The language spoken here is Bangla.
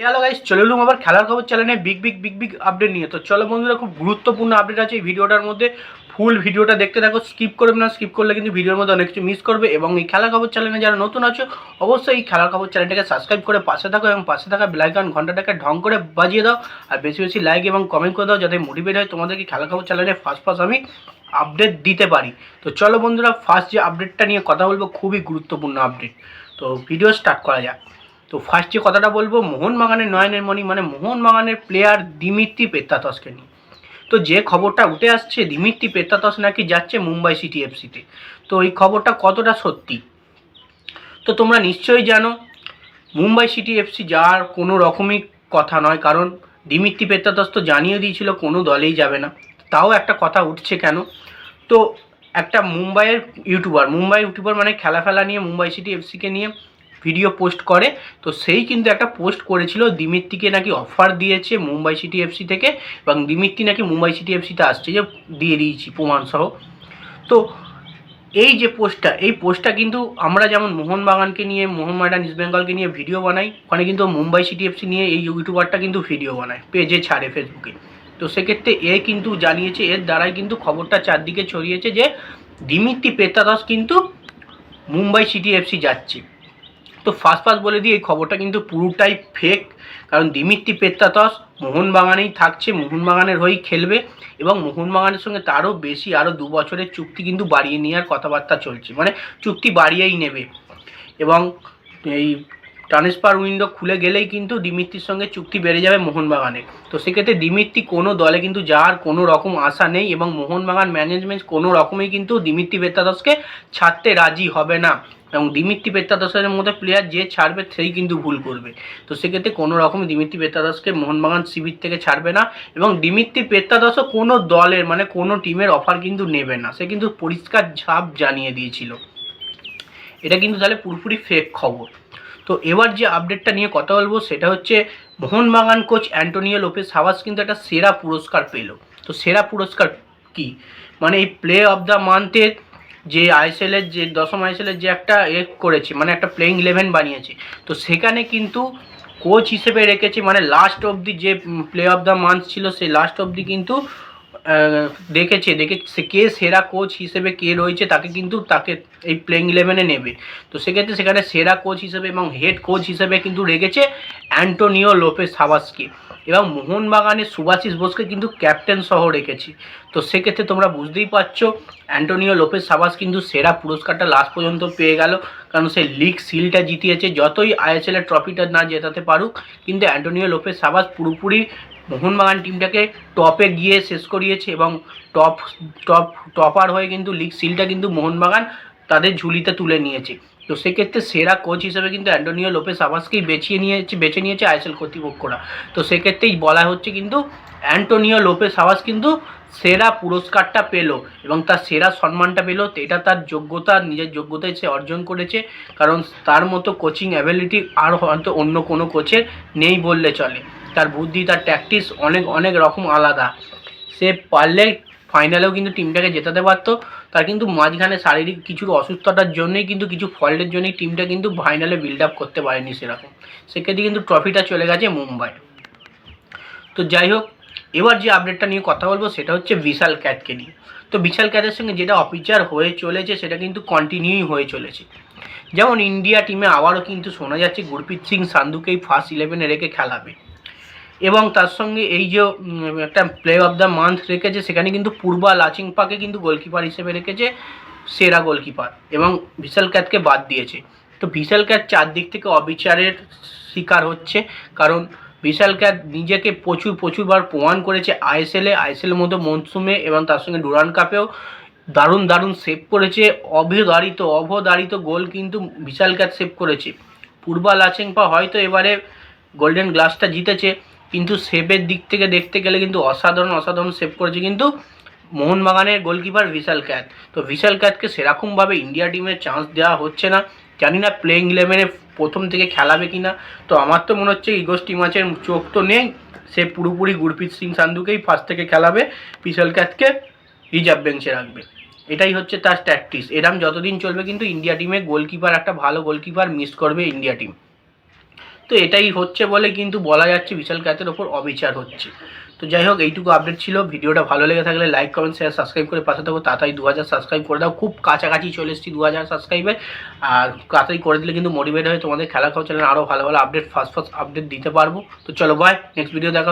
হ্যালো গাইস চলে এলুম আবার খেলার খবর চ্যানেলে big big big big update নিয়ে। তো চলো বন্ধুরা, খুব গুরুত্বপূর্ণ আপডেট আছে এই ভিডিওটার মধ্যে। ফুল ভিডিওটা দেখতে থাকো স্কিপ করবে না স্কিপ করলে কিন্তু ভিডিওর মধ্যে অনেক কিছু মিস করবে। এবং এই খেলার খবর চ্যানেলে যারা নতুন আছো, অবশ্যই এই খেলার খবর চ্যানেলটাকে সাবস্ক্রাইব করে পাশে থাকো এবং পাশে থাকা বেলাইকন ঘন্টাটাকে ঢং করে বাজিয়ে দাও। আর বেশি বেশি লাইক এবং কমেন্ট করে দাও, যাতে মোটিভেট হয় তোমাদেরকে খেলার খবর চ্যানেলে ফার্স্ট ফার্স্ট আমি আপডেট দিতে পারি। তো চলো বন্ধুরা ফার্স্ট যে আপডেটটা নিয়ে কথা বলব, খুবই গুরুত্বপূর্ণ আপডেট তো ভিডিও স্টার্ট করা যাক। তো ফার্স্ট যে কথাটা বলব মোহনবাগানের নয়নের মণি মানে মোহনবাগানের প্লেয়ার দিমিত্রি পেত্তাতসকে নিয়ে। তো যে খবরটা উঠে আসছে, দিমিত্রি পেত্তাতস নাকি যাচ্ছে মুম্বাই সিটি এফসিতে। তো এই খবরটা কতটা সত্যি? তো তোমরা নিশ্চয়ই জানো, মুম্বাই সিটি এফসি যাওয়ার কোনো রকমই কথা নয়, কারণ দিমিত্রি পেত্তাতস তো জানিয়ে দিয়েছিল কোনো দলেই যাবে না। তাও একটা কথা উঠছে কেন? তো একটা মুম্বাইয়ের ইউটিউবার, মুম্বাই ইউটিউবার মানে খেলা ফেলা নিয়ে মুম্বাই সিটি এফসিকে নিয়ে ভিডিও পোস্ট করে। তো সেই কিন্তু একটা পোস্ট করেছিল দিমিত্রিকে নাকি অফার দিয়েছে মুম্বাই সিটি এফসি থেকে এবং দিমিত্রি নাকি মুম্বাই সিটি এফসিতে আসছে যে দিয়ে দিয়েছি প্রমাণসহ তো এই যে পোস্টটা এই পোস্টটা কিন্তু আমরা যেমন মোহনবাগানকে নিয়ে, মোহনবাগান ইস্ট বেঙ্গলকে নিয়ে ভিডিও বানাই, ওখানে কিন্তু মুম্বাই সিটি এফসি নিয়ে এই ইউটিউবারটা কিন্তু ভিডিও বানায় পেজে ছাড়ে ফেসবুকে তো সেক্ষেত্রে এ কিন্তু জানিয়েছে, এর দ্বারাই কিন্তু খবরটা চারদিকে ছড়িয়েছে যে দিমিত্রি পেত্তাদাস কিন্তু মুম্বাই সিটি এফসি যাচ্ছে। তো ফার্স্ট ফার্স্ট বলে দিই এই খবরটা কিন্তু পুরোটাই ফেক কারণ দিমিত্রি পেত্তাতস মোহনবাগানেই থাকছে, মোহনবাগানের হয়েই খেলবে এবং মোহনবাগানের সঙ্গে তারও বেশি আরও দু বছরের চুক্তি কিন্তু বাড়িয়ে নেওয়ার কথাবার্তা চলছে মানে চুক্তি বাড়িয়েই নেবে। এবং এই ট্রান্সফার উইন্ডো খুলে গেলেই কিন্তু দিমিত্রির সঙ্গে চুক্তি বেড়ে যাবে মোহনবাগানের। তো সেক্ষেত্রে দিমিত্রি কোনো দলে কিন্তু যাওয়ার কোনো রকম আশা নেই এবং মোহনবাগান ম্যানেজমেন্ট কোনো রকমই কিন্তু দিমিত্রি পেত্তাদসকে ছাড়তে রাজি হবে না। এবং দিমিত্রি পেত্তাদসের মধ্যে প্লেয়ার যে ছাড়বে সেই কিন্তু ভুল করবে। তো সেক্ষেত্রে কোনো রকম দিমিত্রি পেত্তাদসকে মোহনবাগান শিবির থেকে ছাড়বে না এবং দিমিত্রি পেত্তাদসও কোনো দলের মানে কোনো টিমের অফার কিন্তু নেবে না। সে কিন্তু পরিষ্কার ঝাপ জানিয়ে দিয়েছিল। এটা কিন্তু তাহলে পুরোপুরি ফেক খবর। তো এবার যে আপডেটটা নিয়ে কথা বলব সেটা হচ্ছে Mohun Bagan coach Antonio Lopez Habas কিন্তু একটা সেরা পুরস্কার পেল। তো সেরা পুরস্কার কি? মানে এই প্লে অফ দ্য মান্থের যে আইএসএলের যে, দশম আইএসএলের যে একটা এ করেছে মানে একটা প্লেইং ইলেভেন বানিয়েছে। তো সেখানে কিন্তু কোচ হিসেবে রেখেছে মানে লাস্ট অবধি যে প্লে অফ দ্য মান্থ ছিল, সেই লাস্ট অবধি কিন্তু দেখেছে দেখে সে কে সেরা কোচ হিসেবে কে রয়েছে তাকে কিন্তু তাকে এই প্লেইং ইলেভেনে নেবে। তো সেক্ষেত্রে সেখানে সেরা কোচ হিসেবে এবং হেড কোচ হিসেবে কিন্তু রেখেছে অ্যান্টোনিও লোপেস হাবাসকে এবং মোহনবাগানের সুভাশিস বোসকে কিন্তু ক্যাপ্টেন সহ রেখেছে। তো সেক্ষেত্রে তোমরা বুঝতেই পারছ, অ্যান্টোনিও লোপেস সাবাস কিন্তু সেরা পুরস্কারটা লাস্ট পর্যন্ত পেয়ে গেল। কারণ সে লিগ সিলটা জিতিয়েছে, যতই আইএসএলের ট্রফিটা না জেতাতে পারুক, কিন্তু অ্যান্টোনিও লোপেস সাবাস পুরোপুরি মোহনবাগান টিমটাকে টপে গিয়ে শেষ করিয়েছে এবং টপ টপ, টপার হয়ে কিন্তু লিগ সিলটা কিন্তু মোহনবাগান তাদের ঝুলিতে তুলে নিয়েছে। তো সেক্ষেত্রে সেরা কোচ হিসেবে কিন্তু অ্যান্টোনিও লোপেস আবাসকেই বেছিয়ে নিয়েছে, বেছে নিয়েছে আইএসএল কর্তৃপক্ষরা। তো সেক্ষেত্রেই বলা হচ্ছে কিন্তু অ্যান্টোনিও লোপেস আবাস কিন্তু সেরা পুরস্কারটা পেল এবং তার সেরা সম্মানটা পেল। এটা তার যোগ্যতা, নিজের যোগ্যতায় সে অর্জন করেছে। কারণ তার মতো কোচিং অ্যাবিলিটি আর হয়তো অন্য কোনো কোচের নেই বললে চলে। তার বুদ্ধি, তার ট্যাকটিস অনেক অনেক রকম আলাদা। সে পারলে ফাইনালেও কিন্তু টিমটাকে জেতাতে পারতো। তার কিন্তু মাঝখানে শারীরিক কিছু অসুস্থতার জন্যই কিন্তু, কিছু ফল্টের জন্যই টিমটা কিন্তু ফাইনালে বিল্ড আপ করতে পারেনি সেরকম। সেক্ষেত্রে কিন্তু ট্রফিটা চলে গেছে মুম্বাই। তো যাই হোক, এবার যে আপডেটটা নিয়ে কথা বলব সেটা হচ্ছে বিশাল ক্যাটকে নিয়ে। তো বিশাল ক্যাটের সঙ্গে যেটা অফিচার হয়ে চলেছে, সেটা কিন্তু কন্টিনিউই হয়ে চলেছে। যেমন ইন্ডিয়া টিমে আবারও কিন্তু শোনা যাচ্ছে, গুরপ্রীত সিং সান্ধুকেই ফার্স্ট ইলেভেনে রেখে খেলাবে। এবং তার সঙ্গে এই যে একটা প্লে অফ দ্য মান্থ রেখেছে, সেখানে কিন্তু পূর্বা লাচিংপাকে কিন্তু গোলকিপার হিসেবে রেখেছে সেরা গোলকিপার এবং বিশাল ক্যাথকে বাদ দিয়েছে। তো বিশাল ক্যাট চারদিক থেকে অবিচারের শিকার হচ্ছে, কারণ বিশাল ক্যাট নিজেকে প্রচুর, প্রচুরবার প্রমাণ করেছে আইএসএলে আইএসএলের মতো মরসুমে এবং তার সঙ্গে ডুরান কাপেও দারুণ দারুণ সেভ করেছে। অবধারিত অবধারিত গোল কিন্তু বিশাল ক্যাট সেভ করেছে। পূর্বা লাচেংপা হয়তো এবারে গোল্ডেন গ্লাসটা জিতেছে। কিন্তু সেভের দিক থেকে দেখতে গেলে কিন্তু অসাধারণ অসাধারণ সেভ করেছে। কিন্তু মোহনবাগানের গোলকিপার বিশাল ক্যাট তো বিশাল ক্যাটকে সেরকমভাবে ইন্ডিয়া টিমের চান্স দেওয়া হচ্ছে না। জানি না প্লেইং ইলেভেনে প্রথম থেকে খেলাবে কি না তো আমার তো মনে হচ্ছে ইগোস টিমাচের চোখ তো নেই। সে পুরোপুরি গুরপ্রীত সিং সান্ধুকেই ফার্স্ট থেকে খেলাবে। বিশাল ক্যাটকে রিজার্ভ বেঞ্চে রাখবে। এটাই হচ্ছে তার ট্যাকটিস এরম যতদিন চলবে কিন্তু ইন্ডিয়া টিমে গোলকিপার একটা ভালো গোলকিপার মিস করবে ইন্ডিয়া টিম তো এটাই হচ্ছে বলে কিন্তু বলা যাচ্ছে বিশাল ক্যাথের ওপর অবিচার হচ্ছে। তো যাই হোক, এইটুকু আপডেট ছিল। ভিডিওটা ভালো লেগে থাকলে লাইক কমেন্ট শেয়ার সাবস্ক্রাইব করে পাশে থাকো। তাড়াতাড়ি দু হাজার সাবস্ক্রাইব করে দাও। খুব কাছাকাছি চলে এসেছি দু হাজার সাবস্ক্রাইবে আর তাড়াতাড়ি করে দিলে কিন্তু মোটিভেট হয়ে তোমাদের খেলা খাওয়া চ্যানেল আরও ভালো ভালো আপডেট ফার্স্ট ফার্স্ট আপডেট দিতে পারব। তো চলো বাই নেক্সট ভিডিও দেখা